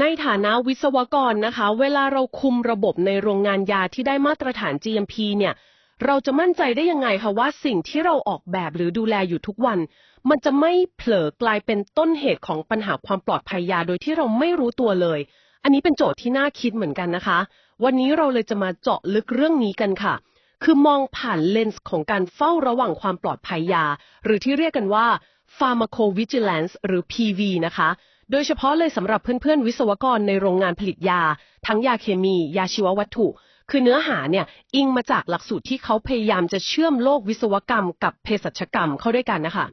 ในฐานะวิศวกรนะคะ เวลาเราคุมระบบในโรงงานยาที่ได้มาตรฐาน GMP เนี่ย เราจะมั่นใจได้ยังไงคะว่าสิ่งที่เราออกแบบหรือดูแลอยู่ทุกวัน มันจะไม่เผลอกลายเป็นต้นเหตุของปัญหาความปลอดภัยยาโดยที่เราไม่รู้ตัวเลย อันนี้เป็นโจทย์ที่น่าคิดเหมือนกันนะคะ วันนี้เราเลยจะมาเจาะลึกเรื่องนี้กันค่ะ คือมองผ่านเลนส์ของการเฝ้าระวังความปลอดภัยยา หรือที่เรียกกันว่า pharmacovigilance หรือ PV นะคะ โดยเฉพาะเลยสำหรับเพื่อนๆ วิศวกรในโรงงานผลิตยา ทั้งยาเคมี ยาชีววัตถุ คือเนื้อหาเนี่ยอิงมาจากหลักสูตรที่เขาพยายามจะเชื่อมโลกวิศวกรรมกับเภสัชกรรมเข้าด้วยกันนะคะ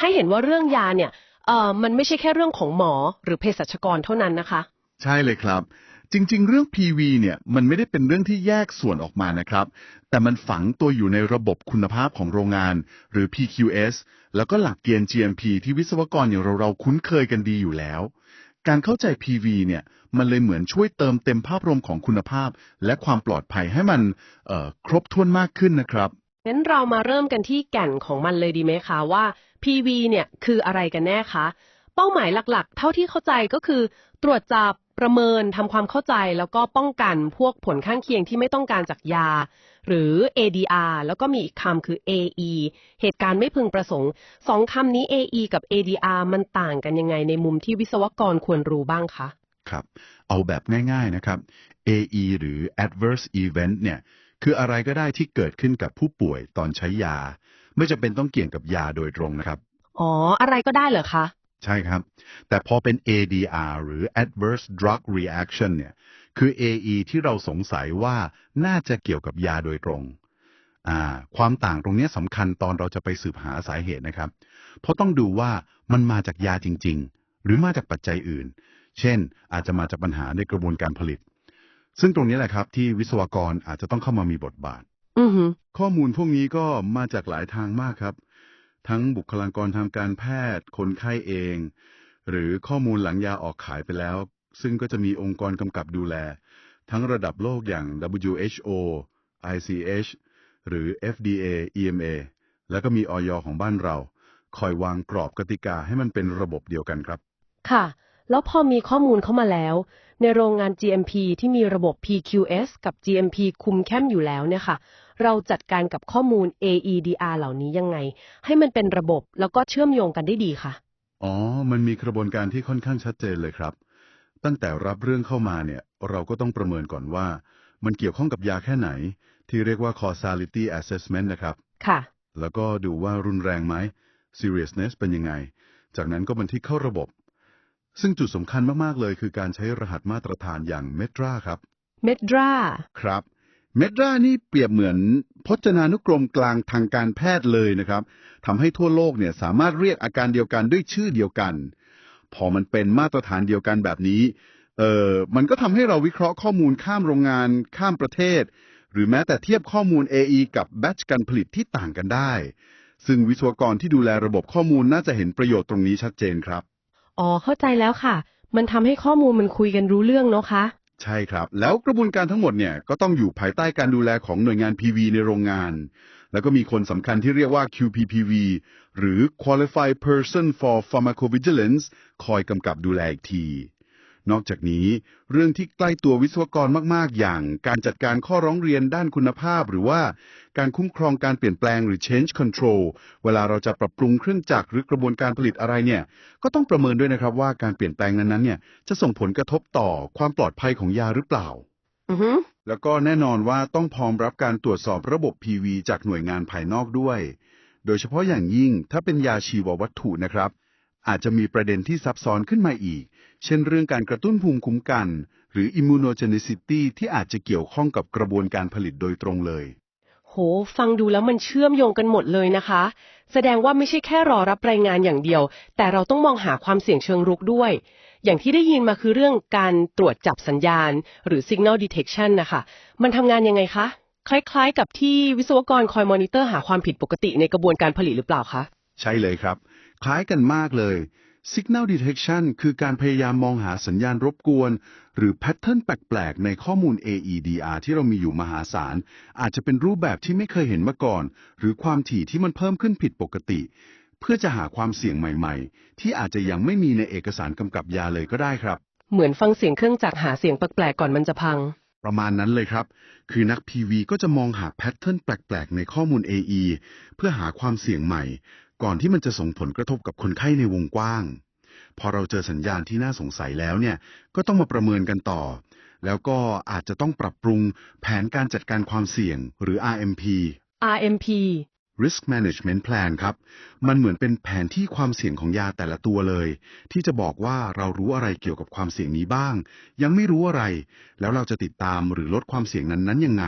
ให้เห็นว่าเรื่องยาเนี่ยเออมันไม่ใช่แค่เรื่องของหมอหรือเภสัชกรเท่านั้นนะคะ ใช่เลยครับ จริง ๆ เรื่อง PV เนี่ยมันไม่ได้เป็นเรื่องที่แยกส่วนออกมานะครับ แต่มันฝังตัวอยู่ในระบบคุณภาพของโรงงาน หรือ PQS แล้วก็หลักเกณฑ์ GMP ที่วิศวกรอย่างเราเราๆคุ้นเคยกันดีอยู่แล้ว การเข้าใจ PV เนี่ยมันเลยเหมือนช่วยเติมเต็มภาพรวมของคุณภาพ และความปลอดภัยให้มันครบถ้วนมากขึ้นนะครับงั้นเรามาเริ่มกันที่แก่นของมันเลยดีไหมคะว่า PV เนี่ยคืออะไรกันแน่คะ เป้าหมายหลักๆ เท่าที่เข้าใจก็คือ ตรวจจับ ประเมินทำความเข้าใจแล้วก็ป้องกันพวกผลข้างเคียงที่ไม่ต้องการจากยา หรือ ADR แล้วก็มีอีกคำคือ AE เหตุการณ์ไม่พึงประสงค์สองคำนี้ AE กับ ADR มันต่างกันยังไงในมุมที่วิศวกรควรรู้บ้างคะครับ เอาแบบง่ายๆนะครับ AE หรือ adverse event เนี่ย คืออะไรก็ได้ที่เกิดขึ้นกับผู้ป่วยตอนใช้ยา ไม่จำเป็นต้องเกี่ยงกับยาโดยตรงนะครับ อ๋อ อะไรก็ได้เหรอคะ ใช่ครับ แต่พอเป็น ADR หรือ adverse drug reaction เนี่ย คือ AE ที่เราสงสัยว่าน่าจะเกี่ยวกับยาโดยตรงอ่าความต่างตรงเนี้ยสำคัญตอนเราจะไปสืบหาสาเหตุนะครับ เพราะต้องดูว่ามันมาจากยาจริง ๆ หรือมาจากปัจจัยอื่น เช่น อาจจะมาจากปัญหาในกระบวนการผลิต ซึ่งตรงนี้แหละครับ ที่วิศวกรอาจจะต้องเข้ามามีบทบาทอือหือข้อมูลพวกนี้ก็มาจากหลายทางมากครับ ทั้งบุคลากรทางการแพทย์ คนไข้เอง หรือข้อมูลหลังยาออกขายไปแล้ว ซึ่งก็จะมีองค์กรกำกับดูแล ทั้งระดับโลกอย่าง WHO ICH หรือ FDA EMA แล้วก็มีออยของบ้านเรา คอยวางกรอบกติกาให้มันเป็นระบบเดียวกันครับ ค่ะ แล้วพอมีข้อมูลเข้ามาแล้ว ในโรงงาน GMP ที่มีระบบ PQS กับ GMP คุมเข้มอยู่แล้วเนี่ยค่ะ เราจัดการกับข้อมูล AEDR เหล่านี้ยังไง ให้มันเป็นระบบแล้วก็เชื่อมโยงกันได้ดีค่ะ อ๋อ มันมีกระบวนการที่ค่อนข้างชัดเจนเลยครับ ตั้งแต่รับเรื่องเข้ามาเนี่ย เราก็ต้องประเมินก่อนว่า มันเกี่ยวข้องกับยาแค่ไหน ที่เรียกว่า causality assessment นะครับ ค่ะ แล้วก็ดูว่ารุนแรงไหม seriousness เป็นยังไง จากนั้นก็บันทึกเข้าระบบ ซึ่งจุดสำคัญมาก ๆ เลยคือการใช้รหัสมาตรฐานอย่าง MEDRA ครับ Medra ครับ MEDRA นี่เปรียบเหมือนพจนานุกรมกลางทางการแพทย์เลยนะครับทำให้ทั่วโลกเนี่ยสามารถเรียกอาการเดียวกันด้วยชื่อเดียวกัน พอมันเป็นมาตรฐานเดียวกันแบบนี้เออมันก็ทำให้เราวิเคราะห์ข้อมูลข้ามโรงงาน ข้ามประเทศ หรือแม้แต่เทียบข้อมูล AE กับแบตช์การผลิตที่ต่างกันได้ ซึ่งวิศวกรที่ดูแลระบบข้อมูลน่าจะเห็นประโยชน์ตรงนี้ชัดเจนครับ อ๋อ เข้าใจแล้วค่ะ มันทำให้ข้อมูลมันคุยกันรู้เรื่องเนาะคะ ใช่ครับ แล้วกระบวนการทั้งหมดเนี่ยก็ต้องอยู่ภายใต้การดูแลของหน่วยงาน PV ในโรงงาน แล้วก็มีคนสำคัญที่เรียกว่า QPPV หรือ Qualified Person for Pharmacovigilance คอยกำกับดูแลอีกที นอกจากนี้ เรื่องที่ใกล้ตัววิศวกรมากๆ อย่างการจัดการข้อร้องเรียนด้านคุณภาพ หรือว่าการคุ้มครองการเปลี่ยนแปลงหรือ change control เวลาเราจะปรับปรุงเครื่องจักรหรือกระบวนการผลิตอะไรเนี่ย ก็ต้องประเมินด้วยนะครับว่าการเปลี่ยนแปลงนั้นๆเนี่ยจะส่งผลกระทบต่อความปลอดภัยของยาหรือเปล่าอือหือแล้วก็แน่นอนว่าต้องพร้อมรับการตรวจสอบระบบ PV จากหน่วยงานภายนอกด้วย โดยเฉพาะอย่างยิ่งถ้าเป็นยาชีววัตถุนะครับ อาจจะมีประเด็นที่ซับซ้อนขึ้นมาอีก เช่นเรื่องการกระตุ้นภูมิคุ้มกัน หรือ immunogenicity ที่อาจจะเกี่ยวข้องกับกระบวนการผลิตโดยตรงเลย โห ฟังดูแล้วมันเชื่อมโยงกันหมดเลยนะคะ แสดงว่าไม่ใช่แค่รอรับรายงานอย่างเดียว แต่เราต้องมองหาความเสี่ยงเชิงรุกด้วย อย่างที่ได้ยินมาคือเรื่องการตรวจจับสัญญาณ หรือ signal detection นะคะ มันทำงานยังไงคะ คล้ายๆ กับที่วิศวกรคอยมอนิเตอร์หาความผิดปกติในกระบวนการผลิตหรือเปล่าคะ ใช่เลยครับ คล้ายกันมากเลย Signal Detection คือการพยายามมองหาสัญญาณรบกวน หรือแพทเทิร์นแปลก ๆ ในข้อมูล AEDR ที่เรามีอยู่มหาศาล อาจจะเป็นรูปแบบที่ไม่เคยเห็นมาก่อน หรือความถี่ที่มันเพิ่มขึ้นผิดปกติ เพื่อจะหาความเสี่ยงใหม่ ๆ ที่อาจจะยังไม่มีในเอกสารกำกับยาเลยก็ได้ครับ เหมือนฟังเสียงเครื่องจักรหาเสียงแปลกๆก่อนมันจะพัง ประมาณนั้นเลยครับ คือนัก PV ก็จะมองหาแพทเทิร์นแปลก ๆ ในข้อมูล AE เพื่อหาความเสี่ยงใหม่ ก่อนที่มันจะส่งผลกระทบกับคนไข้ในวงกว้าง พอเราเจอสัญญาณที่น่าสงสัยแล้วเนี่ย ก็ต้องมาประเมินกันต่อ แล้วก็อาจจะต้องปรับปรุงแผนการจัดการความเสี่ยงหรือ RMP RMP Risk Management Plan ครับ มันเหมือนเป็นแผนที่ความเสี่ยงของยาแต่ละตัวเลย ที่จะบอกว่าเรารู้อะไรเกี่ยวกับความเสี่ยงนี้บ้าง ยังไม่รู้อะไร แล้วเราจะติดตามหรือลดความเสี่ยงนั้นๆยังไง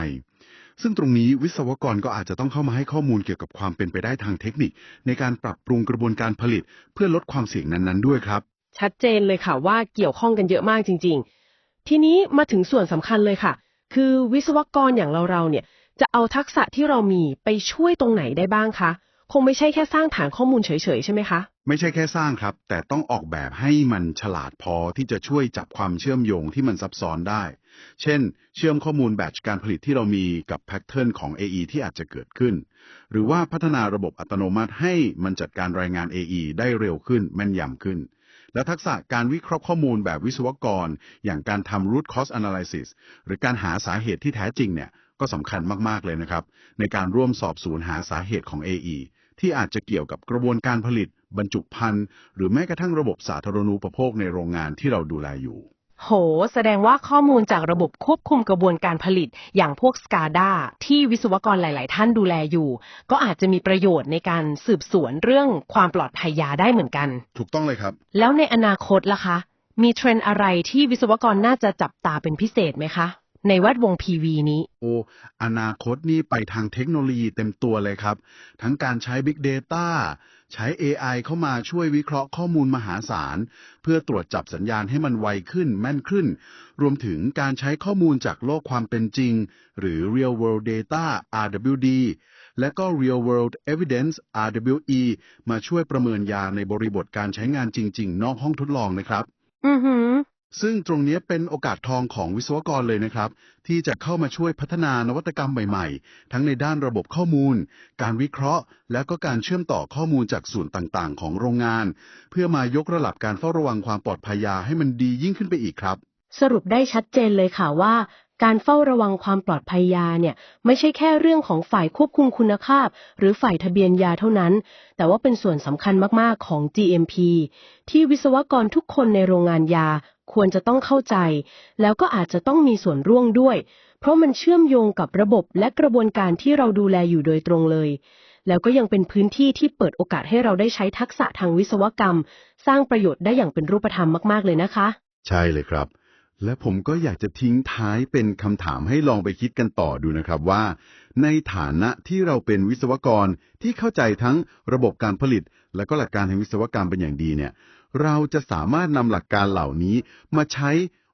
ซึ่งตรงนี้วิศวกรก็อาจจะต้องเข้ามาให้ข้อมูลเกี่ยวกับความเป็นไปได้ทางเทคนิค ในการปรับปรุงกระบวนการผลิต เพื่อลดความเสี่ยงนั้นๆด้วยครับ ชัดเจนเลยค่ะว่าเกี่ยวข้องกันเยอะมากจริง ๆ ทีนี้มาถึงส่วนสำคัญเลยค่ะ คือวิศวกรอย่างเราๆเนี่ยจะเอาทักษะที่เรามีไปช่วยตรงไหนได้บ้างคะคงไม่ใช่แค่สร้างฐานข้อมูลเฉยๆ ใช่ไหมคะ ไม่ใช่แค่สร้างครับ แต่ต้องออกแบบให้มันฉลาดพอที่จะช่วยจับความเชื่อมโยงที่มันซับซ้อนได้ เช่น เชื่อมข้อมูลแบตการผลิตที่เรามีกับแพทเทิร์นของ AE ที่อาจจะเกิดขึ้น หรือว่าพัฒนาระบบอัตโนมัติให้มันจัดการรายงาน AE ได้เร็วขึ้นแม่นยำขึ้น และทักษะการวิเคราะห์ข้อมูลแบบวิศวกร อย่างการทำ root cause analysis หรือการหาสาเหตุที่แท้จริงเนี่ยก็สำคัญมากๆเลยนะครับ ในการร่วมสอบสวนหาสาเหตุของ AE ที่อาจจะเกี่ยวกับกระบวนการผลิต บรรจุภัณฑ์หรือแม้กระทั่งระบบสาธารณูปโภคในโรงงานที่เราดูแลอยู่ โห แสดงว่าข้อมูลจากระบบควบคุมกระบวนการผลิต อย่างพวก SCADA ที่วิศวกรหลาย ๆ ท่านดูแลอยู่ ก็อาจจะมีประโยชน์ในการสืบสวนเรื่องความปลอดภัยยาได้เหมือนกัน ถูกต้องเลยครับ แล้วในอนาคตล่ะคะ มีเทรนด์อะไรที่วิศวกรน่าจะจับตาเป็นพิเศษไหมคะ ในแวดวง PV นี้ โออนาคตนี่ไปทางเทคโนโลยีเต็มตัวเลยครับ ทั้งการใช้ Big Data ใช้ AI เข้ามาช่วยวิเคราะห์ข้อมูลมหาศาล เพื่อตรวจจับสัญญาณให้มันไวขึ้นแม่นขึ้น รวมถึงการใช้ข้อมูลจากโลกความเป็นจริง หรือ Real World Data RWD และก็ Real World Evidence RWE มาช่วยประเมินยาในบริบทการใช้งานจริง ๆ นอกห้องทดลองนะครับ อือหือ ซึ่งตรงนี้เป็นโอกาสทองของวิศวกรเลยนะครับ ที่จะเข้ามาช่วยพัฒนานวัตกรรมใหม่ๆ ทั้งในด้านระบบข้อมูล การวิเคราะห์ และก็การเชื่อมต่อข้อมูลจากส่วนต่างๆ ของโรงงาน เพื่อมายกระดับการเฝ้าระวังความปลอดภัยยาให้มันดียิ่งขึ้นไปอีกครับ สรุปได้ชัดเจนเลยค่ะว่า การเฝ้าระวังความปลอดภัยยาเนี่ยไม่ใช่แค่เรื่องของฝ่ายควบคุมคุณภาพ หรือฝ่ายทะเบียนยาเท่านั้น แต่ว่าเป็นส่วนสำคัญมากๆของ GMP ที่วิศวกรทุกคนในโรงงานยา ควรจะต้องเข้าใจ แล้วก็อาจจะต้องมีส่วนร่วมด้วย เพราะมันเชื่อมโยงกับระบบและกระบวนการที่เราดูแลอยู่โดยตรงเลย แล้วก็ยังเป็นพื้นที่ที่เปิดโอกาสให้เราได้ใช้ทักษะทางวิศวกรรม สร้างประโยชน์ได้อย่างเป็นรูปธรรมมาก ๆ เลยนะคะ ใช่เลยครับ และผมก็อยากจะทิ้งท้ายเป็นคำถามให้ลองไปคิดกันต่อดูนะครับว่า ในฐานะที่เราเป็นวิศวกรที่เข้าใจทั้งระบบการผลิต และก็หลักการทางวิศวกรรมเป็นอย่างดีเนี่ย เราจะสามารถนำหลักการเหล่านี้มาใช้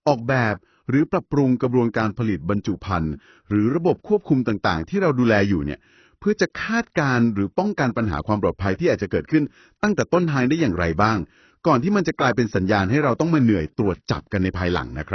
ออกแบบหรือปรับปรุงกระบวนการผลิตบรรจุภัณฑ์ หรือระบบควบคุมต่างๆ ที่เราดูแลอยู่เนี่ย เพื่อจะคาดการณ์หรือป้องกันปัญหาความปลอดภัยที่อาจจะเกิดขึ้น ตั้งแต่ต้นทางได้อย่างไรบ้าง ก่อนที่มันจะกลายเป็นสัญญาณให้เราต้องมาเหนื่อยตรวจจับกันในภายหลังนะครับ